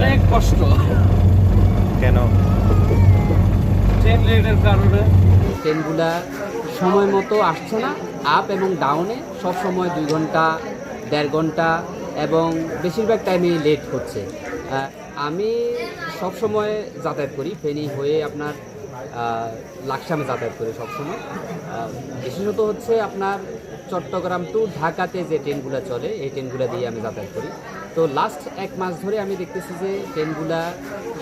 অনেক কষ্ট। কেন? ট্রেন লেটের কারণে। ট্রেনগুলা সময় মতো আসছে না আপ এবং ডাউনে সব সময় দুই ঘণ্টা দেড় ঘণ্টা এবং বেশিরভাগ টাইমে লেট হচ্ছে। আমি সব সময় যাতায়াত করি ফেনি হয়ে আপনার লাকসামে যাতায়াত করি সবসময়। বিশেষত হচ্ছে আপনার চট্টগ্রাম টু ঢাকাতে যে ট্রেনগুলো চলে, এই ট্রেনগুলো দিয়ে আমি যাতায়াত করি। তো লাস্ট এক মাস ধরে আমি দেখতেছি যে ট্রেনগুলা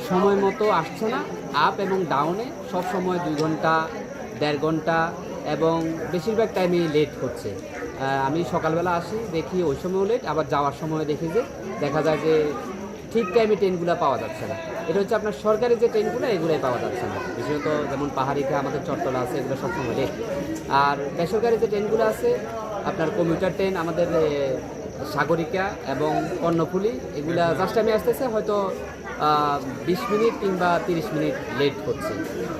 সময় মতো আসছে না আপ এবং ডাউনে সব সময় দুই ঘণ্টা, দেড় ঘণ্টা এবং বেশিরভাগ টাইমে লেট হচ্ছে। আমি সকালবেলা আসি, দেখি ওই সময়ও লেট আবার যাওয়ার সময় দেখি যে দেখা যায় যে ঠিক টাইমে ট্রেনগুলো পাওয়া যাচ্ছে না। এটা হচ্ছে আপনার সরকারি যে ট্রেনগুলো, এগুলোই পাওয়া যাচ্ছে না। বিশেষত যেমন পাহাড়িতে আমাদের চট্টলা আছে, এগুলো সবসময় লেট আর বেসরকারি যে ট্রেনগুলো আছে, আপনার কমিউটার ট্রেন আমাদের সাগরিকা এবং কর্ণফুলি, এগুলা জাস্ট টাইমে আসতেছে, হয়তো বিশ মিনিট কিংবা তিরিশ মিনিট লেট হচ্ছে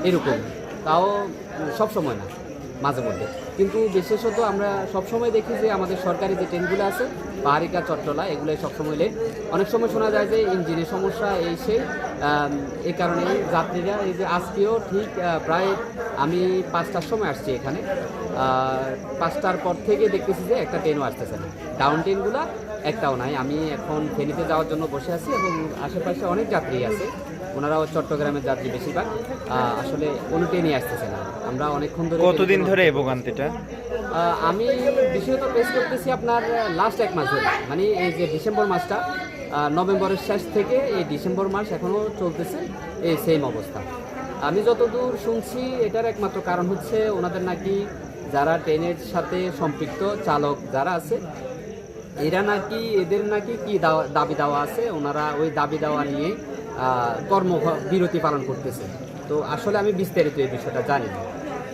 এরকম। তাও সব সময় না। মাঝে মধ্যে। কিন্তু বিশেষত আমরা সবসময় দেখি যে আমাদের সরকারি যে ট্রেনগুলো আছে, পাহাড়িকা, চট্টলা এগুলো সবসময় লেট অনেক সময় শোনা যায় যে ইঞ্জিনের সমস্যা এই সেই এই কারণে যাত্রীরা এই যে আজকেও ঠিক প্রায় আমি পাঁচটার সময় আসছি এখানে। পাঁচটার পর থেকে দেখতেছি যে একটা ট্রেনও আসতেছে না। ডাউন ট্রেনগুলো একটাও নাই। আমি এখন ফেনীতে যাওয়ার জন্য বসে আছি এবং আশেপাশে অনেক যাত্রী আছে। ওনারাও চট্টগ্রামের যাত্রী বেশিরভাগ। আসলে কোনো ট্রেনই আসতেছে না। আমরা অনেকক্ষণ ধরে কতদিন ধরে এই ভোগান্তিটা? আমি বিশেষত পেশ করতেছি আপনার লাস্ট এক মাস ধরে। মানে এই যে ডিসেম্বর মাসটা নভেম্বরের শেষ থেকে এই ডিসেম্বর মাস এখনও চলতেছে এই সেম অবস্থা। আমি যতদূর শুনছি এটার একমাত্র কারণ হচ্ছে ওনাদের নাকি যারা ট্রেনের সাথে সম্পৃক্ত চালক যারা আছে এরা নাকি এদের নাকি কি দাবি দেওয়া আছে? ওনারা ওই দাবি দেওয়া নিয়ে আহ, কর্ম বিরতি পালন করতেছে। তো আসলে আমি বিস্তারিত এই বিষয়টা জানি না।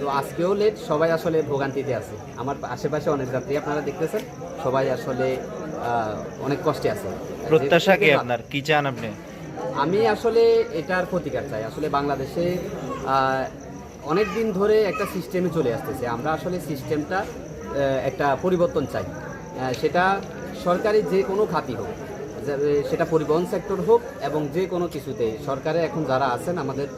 তো আজকেও লেট সবাই আসলে ভোগান্তিতে আছে। আমার আশেপাশে অনেক যাত্রী আপনারা দেখতেছেন সবাই আসলে অনেক কষ্টে আছে। প্রত্যাশা কি আপনার? কি চান আপনি? আমি আসলে এটার প্রতিকার চাই। আসলে বাংলাদেশে অনেক দিন ধরে একটা সিস্টেমে চলে আসতেছে। আমরা আসলে সিস্টেমটা একটা পরিবর্তন চাই। সেটা সরকারি যে কোনো খাতি হোক সেটা পরিবহন সেক্টর হোক এবং যে কোনো কিছুতে সরকারে এখন যারা আছেন, আমাদের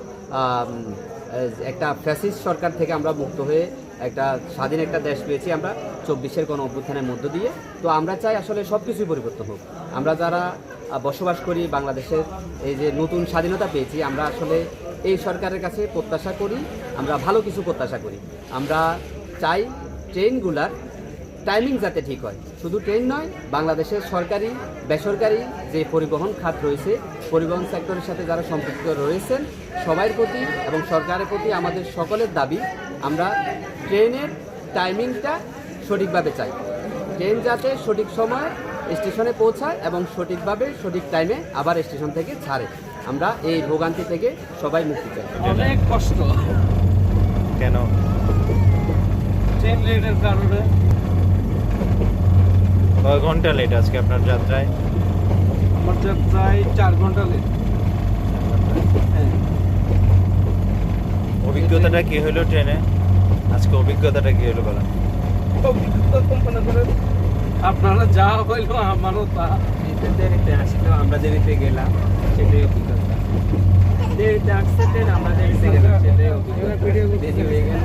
একটা ফ্যাসিস্ট সরকার থেকে আমরা মুক্ত হয়ে একটা স্বাধীন একটা দেশ পেয়েছি আমরা চব্বিশের কোনো অভ্যুত্থানের মধ্য দিয়ে। তো আমরা চাই আসলে সব কিছুই পরিবর্তন হোক। আমরা যারা বসবাস করি বাংলাদেশের এই যে নতুন স্বাধীনতা পেয়েছি, আমরা আসলে এই সরকারের কাছে প্রত্যাশা করি, আমরা ভালো কিছু প্রত্যাশা করি। আমরা চাই ট্রেনগুলার টাইমিং যাতে ঠিক হয়। শুধু ট্রেন নয় বাংলাদেশের সরকারি বেসরকারি যে পরিবহন খাত রয়েছে পরিবহন সেক্টরের সাথে যারা সম্পৃক্ত রয়েছেন সবার প্রতি এবং সরকারের প্রতি আমাদের সকলের দাবি আমরা ট্রেনের টাইমিংটা সঠিকভাবে চাই। ট্রেন যাতে সঠিক সময় স্টেশনে পৌঁছায় এবং সঠিকভাবে সঠিক টাইমে আবার স্টেশন থেকে ছাড়ে। আমরা এই ভোগান্তি থেকে সবাই মুক্তি চাই। অনেক কষ্ট। কেন? ট্রেন লেটের কারণে কয় ঘণ্টা লেট আজকে আপনার যাত্রায়? আমার যাত্রায় চার ঘণ্টা লেট হ্যাঁ। অভিজ্ঞতাটা কি হলো ট্রেনে? আজকে অভিজ্ঞতাটা কি হলো বলেন? অভিজ্ঞতা তো মনে করেন আপনারা যা হইল আমারও তা। দেরিতে আসলো আমরা দেরিতে গেলাম সেটাই অভিজ্ঞতা। দেরিতে আসছে ট্রেন আমরা দেরিতে গেলাম সেটাই অভিজ্ঞতা। দেরি হয়ে গেল।